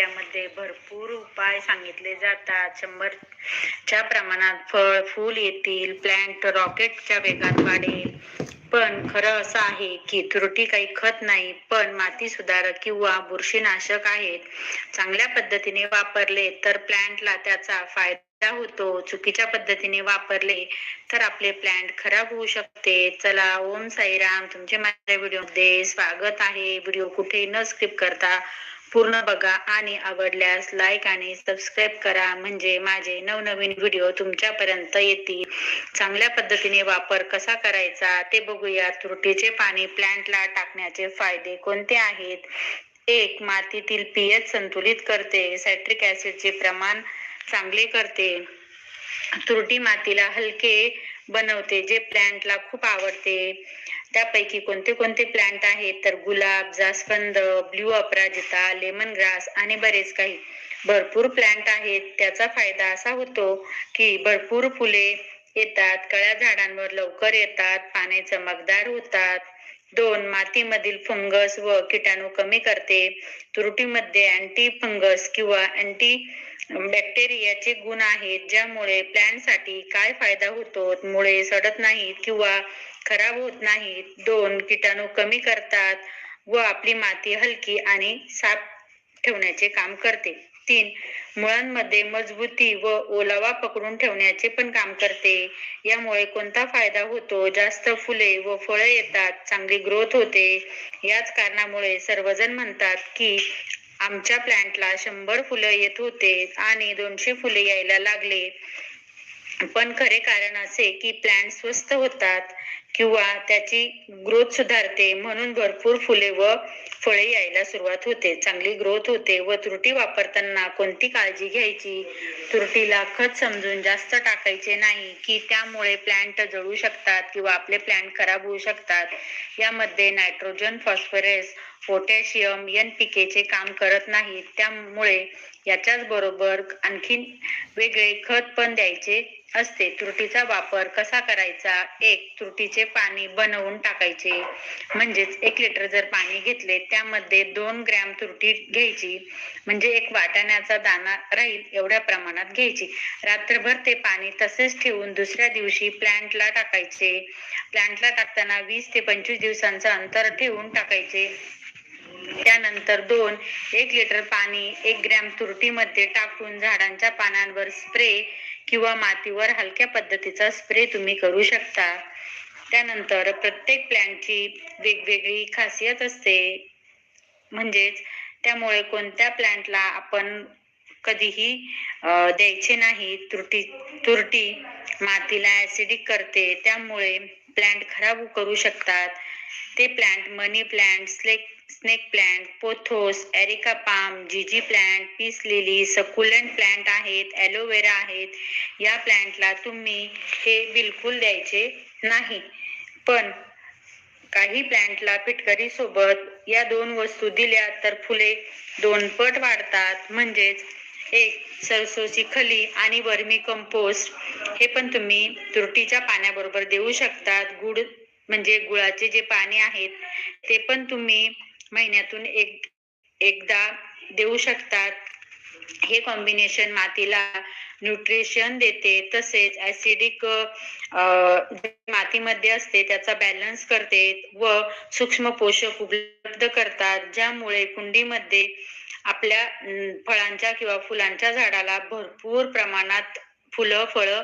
यामध्ये भरपूर उपाय सांगितले जातात. शंभरच्या प्रमाणात फळ फूल येतील प्लॅन्ट रॉकेटच्या वेगात वाढेल. पण खरं असं आहे की त्रुटी काही खत नाही पण माती सुधारक किंवा बुरशीनाशक आहेत. चांगल्या पद्धतीने वापरले तर प्लांटला त्याचा फायदा होतो. चुकीच्या पद्धतीने वापरले तर आपले प्लॅन्ट खराब होऊ शकते. चला ओम साईराम. तुमचे माझ्या व्हिडिओमध्ये स्वागत आहे. व्हिडिओ कुठे न स्किप करता पूर्ण बघा आणि आवडल्यास लाईक आणि सबस्क्राईब करा. म्हणजे माझे नवनवीन व्हिडिओ तुमच्यापर्यंत येतील. चांगल्या पद्धतीने वापर कसा करायचा ते बघूया. त्रुटीचे पाणी प्लॅन्टला टाकण्याचे फायदे कोणते आहेत? एक मातीतील पीएच संतुलित करते. सायट्रिक ऍसिडचे प्रमाण चांगले करते. तुरटी मातीला हलके बनवते जे प्लांटला खूप आवडते. त्यापैकी कोणते कोणते प्लॅन्ट आहेत तर गुलाब जास्वंद ब्ल्यू अपराजिता लेमन ग्रास आणि बरेच काही. भरपूर प्लांट आहेत. त्याचा फायदा असा होतो की भरपूर फुले येतात कळ्या झाडांवर लवकर येतात पाने चमकदार होतात. दोन मातीमधील फंगस व किटाणू कमी करते. तुरटीमध्ये अँटी फंगस किंवा अँटी बॅक्टेरियाचे गुण आहेत ज्यामुळे प्लॅन्टसाठी काय फायदा होतो मुळे सडत नाहीत किंवा खराब होत नाहीत. दोन किटाणू कमी करतात व आपली माती हलकी आणि साफ ठेवण्याचे काम करते. तीन मुळांमध्ये मजबूती व ओलावा पकडून ठेवण्याचे पण काम करते. यामुळे कोणता फायदा होतो? जास्त फुले व फळं येतात चांगली ग्रोथ होते. याच कारणामुळे सर्वजण म्हणतात की आमच्या प्लॅन्टला शंभर फुलं येत होते आणि दोनशे फुले यायला लागले. पण खरे कारण असे की प्लॅन्ट स्वस्त होतात. किंवा त्याची ग्रोथ सुधारते म्हणून भरपूर फुले व फळे यायला सुरुवात होते. चांगली ग्रोथ होते व त्रुटी वापरताना कोणती काळजी घ्यायची? त्रुटीला खत समजून जास्त टाकायचे नाही की त्यामुळे प्लॅन्ट जळू शकतात किंवा आपले प्लॅन्ट खराब होऊ शकतात? यामध्ये नायट्रोजन फॉस्फरस पोटॅशियम एन पिकेचे काम करत नाहीत. त्यामुळे याच्याच बरोबर आणखीन वेगळे खत पण द्यायचे असते. त्रुटीचा वापर कसा करायचा? एक त्रुटीचे पाणी बनवून टाकायचे. म्हणजेच एक लिटर जर पाणी घेतले त्यामध्ये दोन ग्रॅम तुरटी घ्यायची. म्हणजे एक वाटाण्याचा दाना राहील एवढ्या प्रमाणात घ्यायची. रात्रभर ते पाणी तसेच ठेवून दुसऱ्या दिवशी प्लांटला टाकायचे. प्लांटला टाकताना वीस ते पंचवीस दिवसांचं अंतर ठेवून टाकायचे. त्यानंतर दोन एक लिटर पाणी एक ग्रॅम तुरटीमध्ये टाकून झाडांच्या पानांवर स्प्रे किंवा मातीवर हलक्या पद्धतीचा स्प्रे तुम्ही करू शकता. त्यानंतर प्रत्येक प्लॅन्टची वेगवेगळी खासियत असते. म्हणजेच त्यामुळे कोणत्या प्लॅन्टला आपण कधीही द्यायचे नाही तुरटी तुरटी मातीला ऍसिडिक करते त्यामुळे प्लॅन्ट खराब करू शकतात. ते plant money plant slack snake plant pothos areca palm जीजी plant peace lily succulent plant आहेत ॲलोवेरा आहेत. या प्लांटला तुम्ही हे बिलकुल द्यायचे नाही. पण काही प्लॅन्टला पिटकरी सोबत या दोन वस्तू दिल्या तर फुले दोन पट वाढतात. म्हणजेच एक सरसोची खली आणि वर्मी कंपोस्ट हे पण तुम्ही तुरटीच्या पाण्याबरोबर देऊ शकतात. गुड म्हणजे गुळाचे जे पाणी आहेत ते पण तुम्ही महिन्यातून एक एकदा देऊ शकतात. हे कॉम्बिनेशन मातीला न्यूट्रिशन देते. तसेच ऍसिडिक मातीमध्ये असते त्याचा बॅलन्स करते व सूक्ष्म पोषक उपलब्ध करतात. ज्यामुळे कुंडीमध्ये आपल्या फळांच्या किंवा फुलांच्या झाडाला भरपूर प्रमाणात फुलं फळं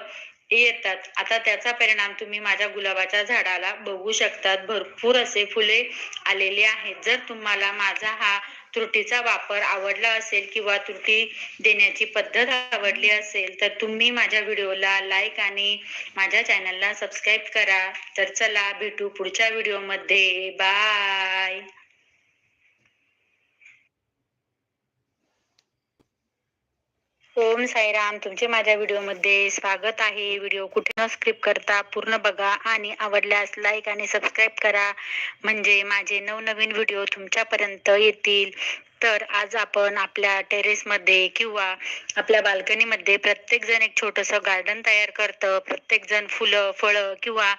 येतात. आता त्याचा परिणाम तुम्ही माझ्या गुलाबाच्या झाडाला बघू शकतात. भरपूर असे फुले आलेले आहेत. जर तुम्हाला माझा हा त्रुटीचा वापर आवडला असेल किंवा त्रुटी देण्याची पद्धत आवडली असेल तर तुम्ही माझ्या व्हिडिओला लाईक आणि माझ्या चॅनलला सबस्क्राईब करा. तर चला भेटू पुढच्या व्हिडिओमध्ये. बाय ओम साईराम. तुमचे माझ्या व्हिडिओमध्ये स्वागत आहे. व्हिडिओ कुठे न स्क्रिप्ट करता पूर्ण बघा आणि आवडल्यास लाईक आणि सबस्क्राईब करा. म्हणजे माझे नवनवीन व्हिडिओ तुमच्यापर्यंत येतील. तर आज आपण आपल्या टेरेसमध्ये किंवा आपल्या बाल्कनीमध्ये प्रत्येक जण एक छोटंसं गार्डन तयार करतं. प्रत्येक जण फुलं फळं किंवा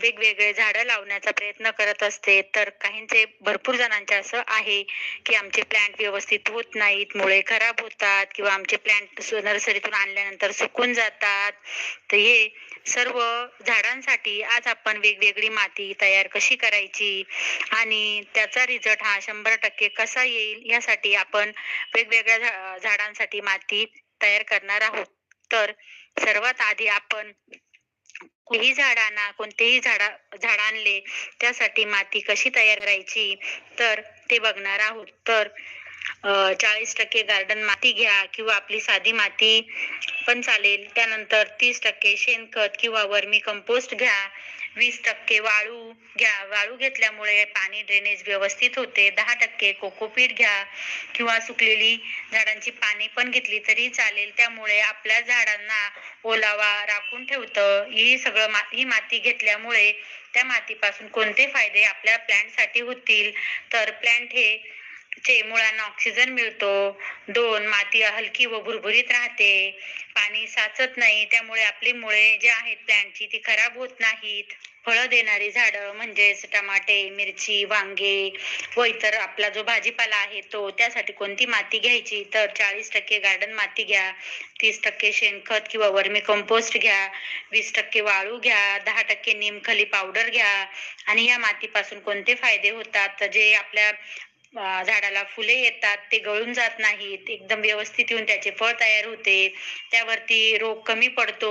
वेगवेगळे झाडं लावण्याचा प्रयत्न करत असते. तर काहींचे भरपूर जणांचे असं आहे की आमचे प्लॅन्ट व्यवस्थित होत नाहीत मुळे खराब होतात किंवा आमचे प्लॅन्ट नर्सरीतून आणल्यानंतर सुकून जातात. तर हे सर्व झाडांसाठी आज आपण वेगवेगळी माती तयार कशी करायची आणि त्याचा रिझल्ट हा शंभर टक्के कसा येईल करण्यासाठी आपण वेगवेगळ्या झाडांसाठी माती तयार करणार आहोत. तर सर्वात आधी आपण कुठेही झाडांना कोणतेही झाडा झाड आणले त्यासाठी माती कशी तयार करायची तर ते बघणार आहोत. तर चाळीस टक्के गार्डन माती घ्या किंवा आपली साधी माती पण चालेल. त्यानंतर तीस टक्के शेणखत किंवा वर्मी कंपोस्ट घ्या. वीस टक्के वाळू घ्या. वाळू घेतल्यामुळे पाणी ड्रेनेज व्यवस्थित होते. दहा टक्के कोकोपीट घ्या. किंवा सुकलेली झाडांची पाने पण घेतली तरी चालेल. त्यामुळे आपल्या झाडांना ओलावा राखून ठेवतं. ही सगळं मा ही माती घेतल्यामुळे त्या मातीपासून कोणते फायदे आपल्या प्लांटसाठी होतील? तर प्लांट हे चे मुळांना ऑक्सिजन मिळतो. दोन माती हलकी व भुरभुरीत राहते. पाणी साचत नाही त्यामुळे आपली मुळे जे आहेत प्लॅनची ती खराब होत नाहीत. फळं देणारी झाडं म्हणजेच टमाटे मिरची वांगे व इतर आपला जो भाजीपाला आहे तो त्यासाठी कोणती माती घ्यायची? तर चाळीस टक्के गार्डन माती घ्या तीस टक्के शेणखत किंवा वर्मी कंपोस्ट घ्या वीस टक्के वाळू घ्या दहा टक्के निमखली पावडर घ्या. आणि या मातीपासून कोणते फायदे होतात? जे आपल्या झाडाला फुले येतात ते गळून जात नाहीत एकदम व्यवस्थित येऊन त्याचे फळ तयार होते त्यावरती रोग कमी पडतो.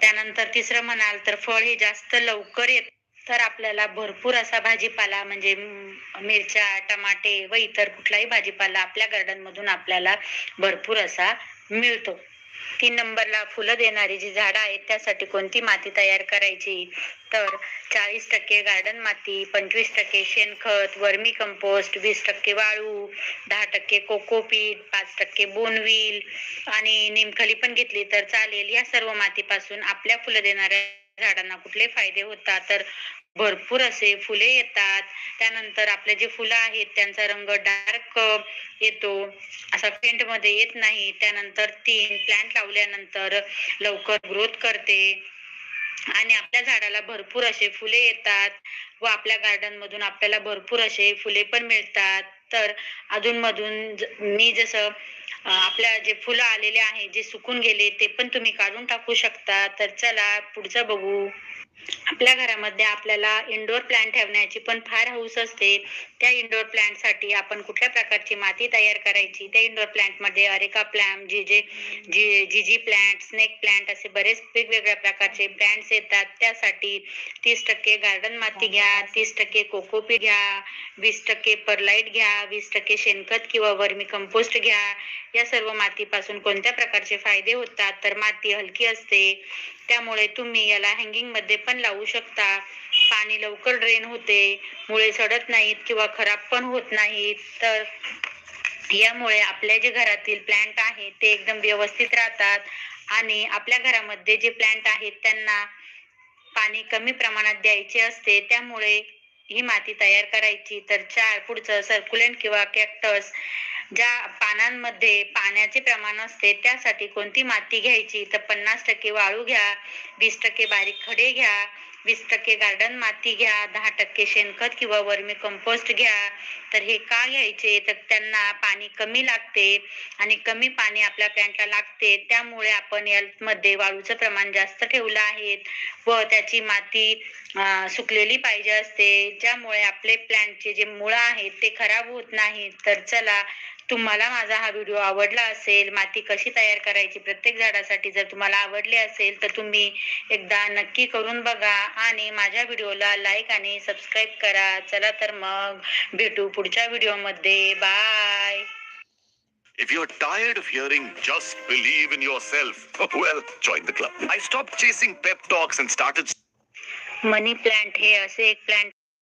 त्यानंतर तिसरं म्हणाल तर फळ हे जास्त लवकर येत तर आपल्याला भरपूर असा भाजीपाला म्हणजे मिरच्या टमाटे व इतर कुठलाही भाजीपाला आपल्या गार्डन मधून आपल्याला भरपूर असा मिळतो. तीन नंबरला फुलं देणारी जी झाडं आहेत त्यासाठी कोणती माती तयार करायची? तर चाळीस टक्के गार्डन माती पंचवीस टक्के शेणखत वर्मी कंपोस्ट वीस टक्के वाळू दहा टक्के कोकोपीट पाच टक्के बोनविल आणि निमखली पण घेतली तर चालेल. या सर्व मातीपासून आपल्या फुलं देणाऱ्या झाडांना कुठले फायदे होतात तर भरपूर असे फुले येतात. त्यानंतर आपले जे फुलं आहेत त्यांचा रंग डार्क येतो. असा पेंटमध्ये येत नाही. त्यानंतर तीन प्लांट लावल्यानंतर लवकर ग्रोथ करते. आणि आपल्या झाडाला भरपूर असे फुले येतात व आपल्या गार्डन मधून आपल्याला भरपूर असे फुले पण मिळतात. तर अधून मधून मी जसं आपल्या जे फुलं आलेले आहे जे सुकून गेले ते पण तुम्ही काढून टाकू शकता. तर चला पुढचं बघू. आपल्या घरामध्ये आपल्याला इंडोर प्लांट ठेवण्याची पण फार हौस असते. त्या इंडोर प्लांटसाठी आपण कुठल्या प्रकारची माती तयार करायची? त्या इंडोर प्लांटमध्ये अरेका प्लांट जिजे जे Z Z plant snake plant असे बरेच वेगवेगळ्या प्रकारचे प्लांट्स येतात. त्यासाठी तीस टक्के गार्डन माती घ्या तीस टक्के कोकोपी घ्या वीस टक्के परलाईट घ्या वीस टक्के शेणखत किंवा वर्मी कंपोस्ट घ्या. या सर्व मातीपासून कोणत्या प्रकारचे फायदे होतात? तर माती हलकी असते. त्यामुळे तुम्ही याला हँगिंगमध्ये मध्ये पण लावू शकता. पाणी लवकर ड्रेन होते. मुळे सडत नाहीत किंवा खराब पण होत नाहीत. तर यामुळे आपल्या जे घरातील प्लांट आहेत ते एकदम व्यवस्थित राहतात. आणि आपल्या घरामध्ये जे प्लांट आहेत त्यांना पाणी कमी प्रमाणात द्यायचे असते. त्यामुळे ही माती तयार करायची. तर चार पुढचं सर्क्युलेंट किंवा कॅक्टस ज्या पानांमध्ये पाण्याचे प्रमाण असते त्यासाठी कोणती माती घ्यायची? तर पन्नास टक्के वाळू घ्या वीस टक्के बारीक खडे घ्या वीस टक्के गार्डन माती घ्या दहा टक्के शेणखत किंवा वर्मी कंपोस्ट घ्या. तर हे का घ्यायचे? तर त्यांना पाणी कमी लागते आणि कमी पाणी आपल्या प्लांटला लागते. त्यामुळे आपण यामध्ये वाळूचं प्रमाण जास्त ठेवलं आहे व त्याची माती सुकलेली पाहिजे असते. ज्यामुळे आपले प्लांटचे जे मुळं आहेत ते खराब होत नाहीत. तर चला तुम्हाला माझा हा व्हिडिओ आवडला असेल माती कशी तयार करायची प्रत्येक झाडासाठी जर तुम्हाला आवडले असेल तर तुम्ही एकदा नक्की करून बघा आणि माझ्या व्हिडिओला लाईक आणि सबस्क्राईब करा. चला तर मग भेटू पुढच्या व्हिडिओमध्ये bye If you're tired of hearing just believe in yourself, well, join the club. I stopped chasing pep talks and started money plant हे असे एक प्लांट